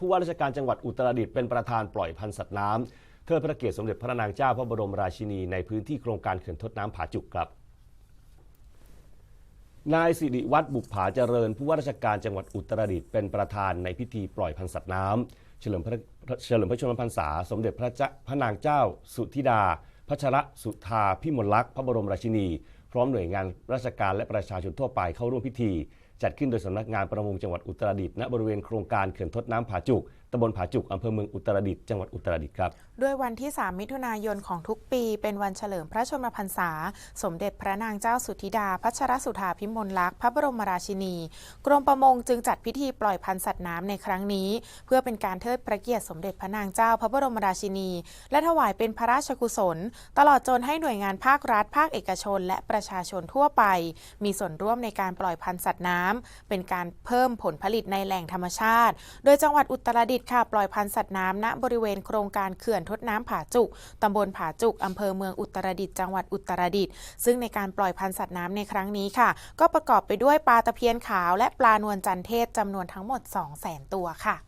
ผู้ว่าราชการจังหวัดอุตรดิตถ์เป็นประธานปล่อยพันธุ์สัตว์น้ำเทิดพระเกียรติสมเด็จพระนางเจ้าพระบรมราชินีในพื้นที่โครงการเขื่อนทดน้ำผาจุกครับ นายสิริวัตรบุปผาเจริญ ผู้ว่าราชการจังหวัดอุตรดิตถ์เป็นประธานในพิธีปล่อยพันธุ์สัตว์น้ำเฉลิมพระเฉลิมพระชนมพรรษา สมเด็จพระเจ้าพระนางเจ้า สุธิดาพัชรสุธาพิมลลักษณ์พระบรมราชินี พร้อมหน่วยงานราชการและประชาชนทั่วไปเข้าร่วมพิธี จัดขึ้นโดยสำนักงานประมงจังหวัดอุตรดิตถ์ณบริเวณโครงการเขื่อนทดน้ำผาจุกตำบลผาจุกอำเภอเมืองอุตรดิตถ์จังหวัดอุตรดิตถ์ครับ ด้วยวันที่ 3 มิถุนายนของทุกปี เป็นวันเฉลิมพระชนมพรรษา สมเด็จพระนางเจ้าสุธิดา พัชรสุธาพิมลลักษณ์พระบรมราชินี กรมประมงจึงจัดพิธีปล่อยพันธุ์สัตว์น้ำในครั้งนี้ เพื่อเป็นการเทิดพระเกียรติสมเด็จพระนางเจ้าพระบรมราชินี และถวายเป็นพระราชกุศล ตลอดจนให้หน่วยงานภาครัฐ ภาคเอกชน และประชาชนทั่วไป มีส่วนร่วมในการปล่อยพันธุ์สัตว์น้ำเป็นการเพิ่มผลผลิตในแหล่งธรรมชาติ โดยจังหวัดอุตรดิตถ์ค่ะปล่อยพันธุ์สัตว์น้ำณบริเวณโครงการเขื่อนทดน้ำผาจุกตำบลผาจุกอำเภอเมืองอุตรดิตถ์จังหวัดอุตรดิตถ์ซึ่งในการปล่อยพันธุ์สัตว์น้ำในครั้งนี้ค่ะ ก็ประกอบไปด้วยปลาตะเพียนขาวและปลานวลจันเทศจำนวนทั้งหมด 200,000 ตัวค่ะ